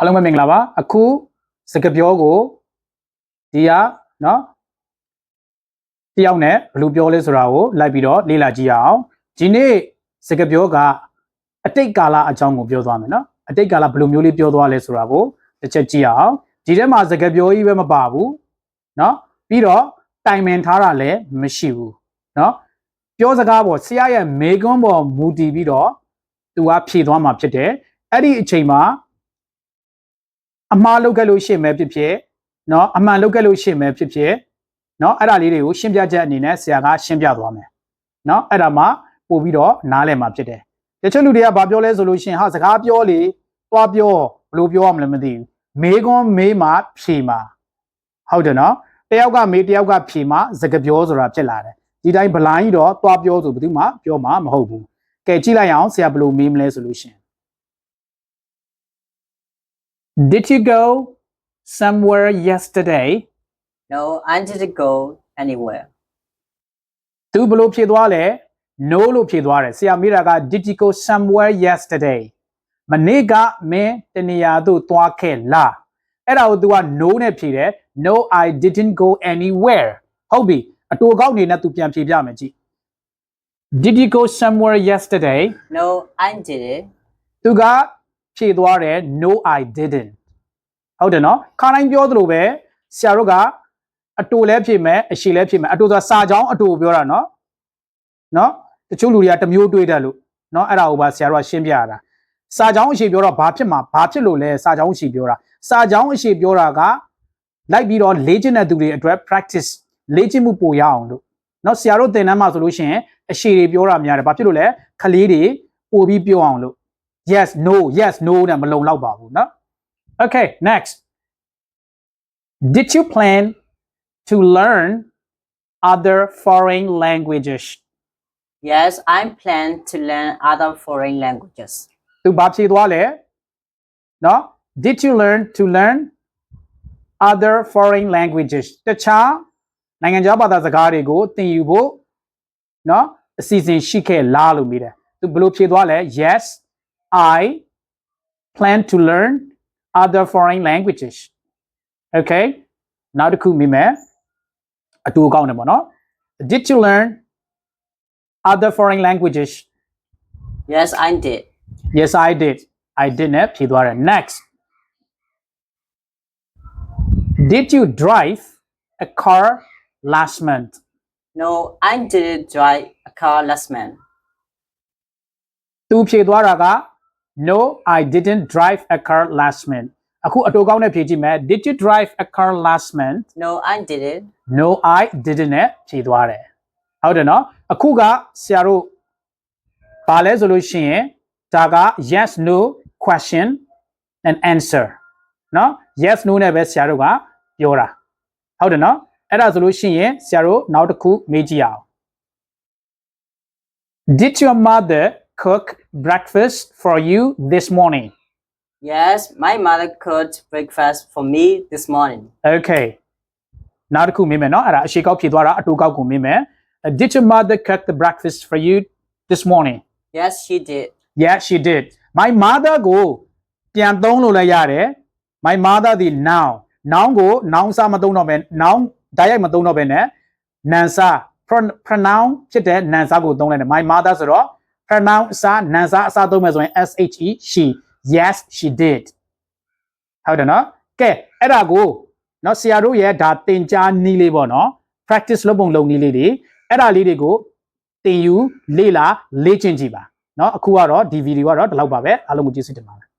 အားလုံးပဲမင်္ဂလာပါအခုစကားပြောကိုဒီကနော်တယောက်နဲ့ဘယ်လိုပြောလဲဆိုတာကိုလိုက်ပြီးတော့လေ့လာကြည့်ရအောင်ဒီနေ့စကားပြောကအတိတ်ကာလအကြောင်းကိုပြောသွားမယ်နော်အတိတ်ကာလဘယ်လိုမျိုးလေးပြောသွားလဲဆိုတာကိုတစ်ချက်ကြည့်ရအောင်ဒီထဲမှာစကားပြောကြီးပဲမပါဘူးနော်ပြီးတော့တိုင်ပင်ထားတာလည်းမရှိဘူးနော်ပြောစကားပေါ်ဆရာရဲ့မေကွန်းပေါ်မူတည်ပြီးတော့သူကဖြည့်သွားမှာဖြစ်တယ်အဲ့ဒီအချိန်မှာ အမှားလုပ်ခဲ့လို့ရှင့်ပဲဖြစ်ဖြစ်เนาะအမှန်လုပ်ခဲ့လို့ရှင့်ပဲဖြစ်ဖြစ်เนาะအဲ့ဒါလေးတွေကိုရှင်းပြချက်အနေနဲ့ဆရာကရှင်းပြသွားမယ်เนาะအဲ့ဒါမှပို့ပြီးတော့နားလည်မှာဖြစ်တယ်တချို့လူတွေကဘာပြောလဲဆိုလို့ရှရင်ဟာစကားပြောလေသွားပြောဘယ်လိုပြောရမလဲမသိဘူးမေးခွန်းမေးမှဖြေမှာဟုတ်တယ်เนาะတယောက်ကမေးတယောက်ကဖြေမှာစကားပြောဆိုတာဖြစ်လာတယ်ဒီတိုင်းဗလိုင်းတော့သွားပြောဆိုဘယ်သူမှပြောမှာမဟုတ်ဘူးကဲကြည့်လိုက်အောင်ဆရာဘယ်လိုမေးမလဲဆိုလို့ရှရင် Did you go somewhere yesterday? No, I didn't go anywhere. သူဘယ်လိုဖြေသွားလဲ No လို့ဖြေသွားတယ်ဆရာမေးတာက Did you go somewhere yesterday? မနေ့ကမင်းတနေရာသို့သွားခဲ့လားအဲ့ဒါကို तू က No နဲ့ဖြေတယ် No I didn't go anywhere ဟုတ်ပြီအတူအကောက်အနေနဲ့ तू ပြန်ဖြေပြမယ်ကြည့် Did you go somewhere yesterday? No, I didn't. သူက ဖြေသွားတယ် No I didn't ဟုတ်တယ်နော်ခါတိုင်းပြောသလိုပဲဆရာတို့ကအတူလဲဖြေမယ်အရှိလဲဖြေမယ်အတူဆိုတာစာကြောင်းအတူပြောတာနော်နော်တချို့လူတွေကတစ်မျိုးတွေးတတ်လို့နော်အဲ့ဒါကိုပါဆရာတို့ကရှင်းပြရတာစာကြောင်းအရှိပြောတော့ဘာဖြစ်မှာဘာဖြစ်လို့လဲစာကြောင်းအရှိပြောတာစာကြောင်းအရှိပြောတာကလိုက်ပြီးတော့လေ့ကျင့်တဲ့သူတွေအတွက် practice လေ့ကျင့်မှုပိုရအောင်လို့နော်ဆရာတို့သင်တန်းမှာဆိုလို့ရှိရင်အရှိတွေပြောတာများတယ်ဘာဖြစ်လို့လဲခလေးတွေပို့ပြီးပြောအောင်လို့ yes no yes no နဲ့မလုံလောက်ပါဘူးเนาะ okay next did you plan to learn other foreign languages Yes, I plan to learn other foreign languages. သူဘာဖြေသွားလဲเนาะ did you learn to learn other foreign languages တခြားနိုင်ငံခြားဘာသာစကားတွေကိုသင်ယူဖို့เนาะအစီအစဉ်ရှိခဲ့လားလို့မေးတယ်သူဘယ်လိုဖြေသွားလဲ yes i plan to learn other foreign languages okay နောက်တစ်ခုမိမယ်အတူအကောင်းတယ်ပေါ့နော် did you learn other foreign languages Yes, I did. yes i did i did နဲ့ဖြေသွားတယ် next did you drive a car last month No, I didn't drive a car last month. သူဖြေသွားတာက No i didn't drive a car last month အခုအတူကောင်းနဲ့ဖြေကြည့်မယ် did you drive a car last month No, I didn't. no i didn't နဲ့ဖြေသွားတယ်ဟုတ်တယ်နော်အခုကဆရာတို့ဘာလဲဆိုလို့ရှိရင်ဒါက yes no question and answer နော် yes no နဲ့ပဲဆရာတို့ကပြောတာဟုတ်တယ်နော်အဲ့ဒါဆိုလို့ရှိရင်ဆရာတို့နောက်တစ်ခုမေးကြည့်အောင် Did your mother cook breakfast for you this morning Yes, my mother cooked breakfast for me this morning. Okay နောက်တစ်ခုမေးမယ်နော်အဲ့ဒါအရှိကောက်ဖြေသွားတာအတူကောက်ကိုမေးမယ် Uh, Did your mother cook the breakfast for you this morning Yes, she did. Yeah she did My mother ကိုပြန်သုံးလို့လည်းရတယ် My mother ဒီ noun noun ကို noun စမသုံးတော့ပဲ noun ဓာတ်ရိုက်မသုံးတော့ပဲနဲ့ nan စ pro- pronoun ဖြစ်တဲ့ nan စကိုသုံးလိုက်တယ် My mother ဆိုတော့ pronoun အစားနာမ်စားအစားသုံးမယ်ဆိုရင် she she yes she did ဟုတ်တယ်နော်ကဲအဲ့ဒါကိုနော်ဆရာတို့ရဲ့ဒါသင်ကြားနည်းလေးပေါ့နော် practice လုပ်ပုံလုပ်နည်းလေးတွေအဲ့ဒါလေးတွေကိုသင်ယူလေ့လာလေ့ကျင့်ကြည့်ပါနော်အခုကတော့ဒီဗီဒီယိုကတော့ဒီလောက်ပါပဲအားလုံးကိုကျေးဇူးတင်ပါတယ်